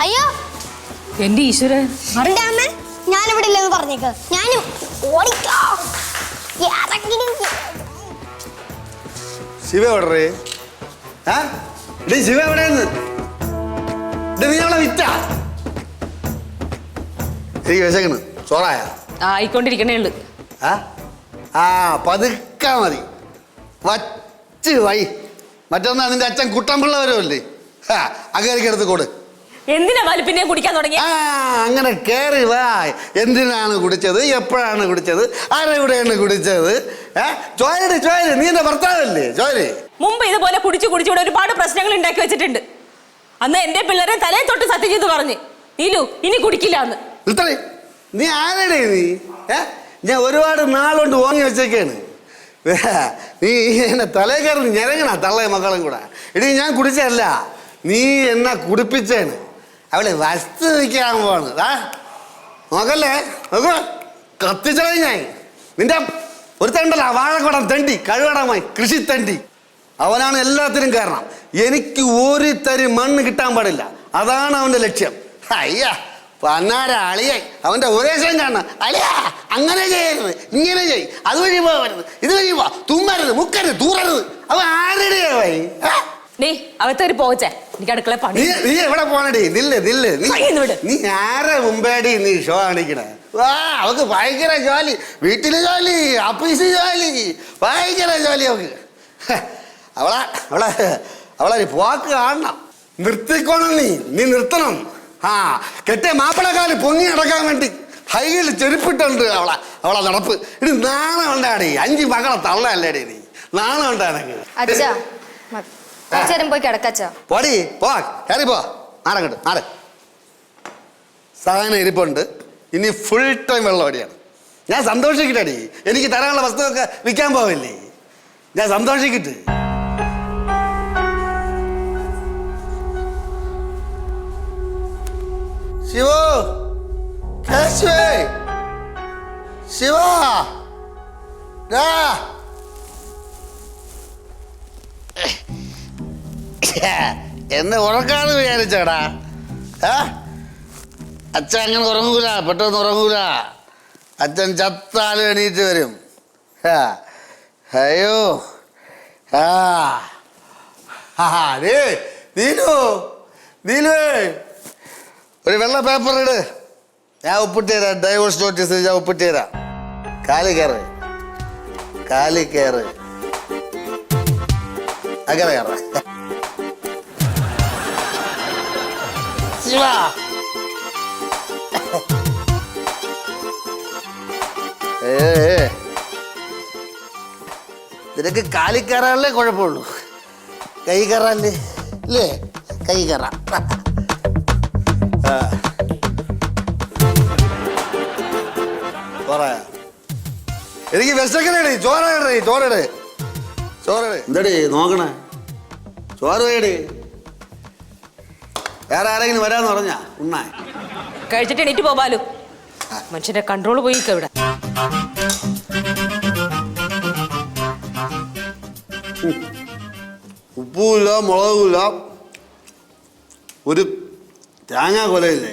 അയ്യോ. എന്റെ ഈശ്വരൻ അറിയാ ഞാൻ ഇവിടെ ഇല്ലെന്ന് പറഞ്ഞേക്ക്. ഞാനും ഓടിക്കോ. ശിവ എവിടെ ശിവ എവിടെയെന്ന്? വിശക്കണ് ചോറായ? ആയിക്കൊണ്ടിരിക്കണേ ഉള്ളു. ആ? ആ പതുക്കാ മതി. വച്ച് വൈ മറ്റൊന്നാ നിന്റെ അച്ഛൻ കുട്ടൻപിള്ള വരുമല്ലേ എടുത്ത് കൊടു. എന്തിനാ വാൽ പിന്നെ കുടിക്കാൻ തുടങ്ങി ആ അങ്ങനെ കയറി വാ. എന്തിനാണ് കുടിച്ചത്? എപ്പോഴാണ് കുടിച്ചത്? ആരെവിടെയാണ് കുടിച്ചത്? ചോരട് ചോര് നീ എന്റെ ഭർത്താവല്ലേ? ചോര് മുമ്പ് ഇതുപോലെ കുടിച്ചു കുടിച്ച് ഇവിടെ ഒരുപാട് പ്രശ്നങ്ങൾ ഉണ്ടാക്കി വെച്ചിട്ടുണ്ട്. അന്ന് എന്റെ പിള്ളേരെ തലേ തൊട്ട് സത്യം ചെയ്ത് പറഞ്ഞു നീലു ഇനി കുടിക്കില്ല എന്ന്. നീ ആരടേ നീ? ഞാൻ ഒരുപാട് നാളുകൊണ്ട് ഓങ്ങി വെച്ചേക്കാണ്. നീ എന്നെ തലേ കയറി ഞരങ്ങണ തള്ളേ മക്കളും കൂടെ. എടീ ഞാൻ കുടിച്ചല്ല നീ എന്നെ കുടിപ്പിച്ചാണ്. അവളെ വസ്തു വയ്ക്കാൻ പോവാണ്. ആ നോക്കല്ലേ? നോക്കോ. കത്തിച്ചളെ ഞാൻ നിന്റെ ഒരു തണ്ടല്ല വാഴക്കുടം തണ്ടി കഴുകടമായി കൃഷി തണ്ടി. അവനാണ് എല്ലാത്തിനും കാരണം. എനിക്ക് ഒരു തരി മണ്ണ് കിട്ടാൻ പാടില്ല. അതാണ് അവന്റെ ലക്ഷ്യം. അയ്യ പന്നാര അളിയായി. അവന്റെ ഉപദേശം കാണണം. അളിയാ അങ്ങനെ ചെയ്യരുത്. ഇങ്ങനെ ചെയ് അതുവഴി പോകരുത് ഇതുവഴി പോ. തുമ്മരുത് മുക്കരുത് തൂറരുത്. അവ നീ പോച്ചേ എനിക്ക് അടുക്കള പണി. നീ എവിടെ പോണടി? നില്ല് നില്ല്. നീ നീ ആരെ മുമ്പേടി നീ ഷോ കാണിക്കണേ? വാ അവക്ക് ഭയങ്കര ജോലി. വീട്ടിൽ ജോലി ഓഫീസിൽ ജോലി. ഭയങ്കര ജോലി അവക്ക്. അവളെ അവളെ അവളെ പോക്ക് കാണണം. നിർത്തിക്കോണം നീ. നീ നിർത്തണം. ആ കെട്ടിയ മാപ്പിളക്കാൽ പൊങ്ങി നടക്കാൻ വേണ്ടി. ഹൈയിൽ ചെരുപ്പിട്ടുണ്ട് അവളെ അവളെ നടപ്പ്. ഇനി നാണം ഉണ്ടാടി. അഞ്ച് മകളെ തള്ളല്ലേ നീ. നാണം ഉണ്ടാടി പോയി കിടക്കച്ചാ. പോടി പോ കയറി പോ. നാടങ്ങട്ട് നാട്. സാധനം ഇരിപ്പുണ്ട്. ഇനി ഫുൾ ടൈം വെള്ളമടിയാണ് ഞാൻ സന്തോഷിക്കട്ടെടി. എനിക്ക് തരാനുള്ള വസ്തുവൊക്കെ വിൽക്കാൻ പോവില്ലേ? ഞാൻ സന്തോഷിക്കട്ടെ. ശിവ. എന്നെ ഉറക്കാന്ന് വിചാരിച്ചടാ. അച്ഛൻ അങ്ങനെ ഉറങ്ങൂല പെട്ടെന്ന് ഉറങ്ങൂല. അച്ഛൻ ചത്താലും എണീറ്റ് വരും. അയ്യോ. ആ നീലു. നീലുവേ. ഒരു വെള്ള പേപ്പർ ഇട്. ഞാൻ ഒപ്പിട്ട് തരാം ഡൈവോഴ്സ് നോട്ടീസ് ഞാൻ ഒപ്പിട്ട് തരാം കാലി കയറ് കാലി കയറ് അങ്ങനെ കയറ ശിവ. നിനക്ക് കാലി കയറാനല്ലേ കുഴപ്പമുള്ളൂ? കൈ കയറാല്ലേ അല്ലേ കൈ കയറാം ആ. പറയാ. എനിക്ക് വിശക്കണേടി ചോറടേ ചോറടേ ചോറടേ എന്താടി നോക്കണേ? ചോറ് വേടി വേറെ ആരെങ്കിലും വരാന്ന് പറഞ്ഞാ? ഉണ്ണാ കഴിച്ചിട്ട് എണീറ്റ് പോവാലോ മനുഷ്യന്റെ കൺട്രോൾ പോയി ഇവിടെ. ഉപ്പുമില്ല മുളകുമില്ല ഒരു തേങ്ങ കൊലയില്ല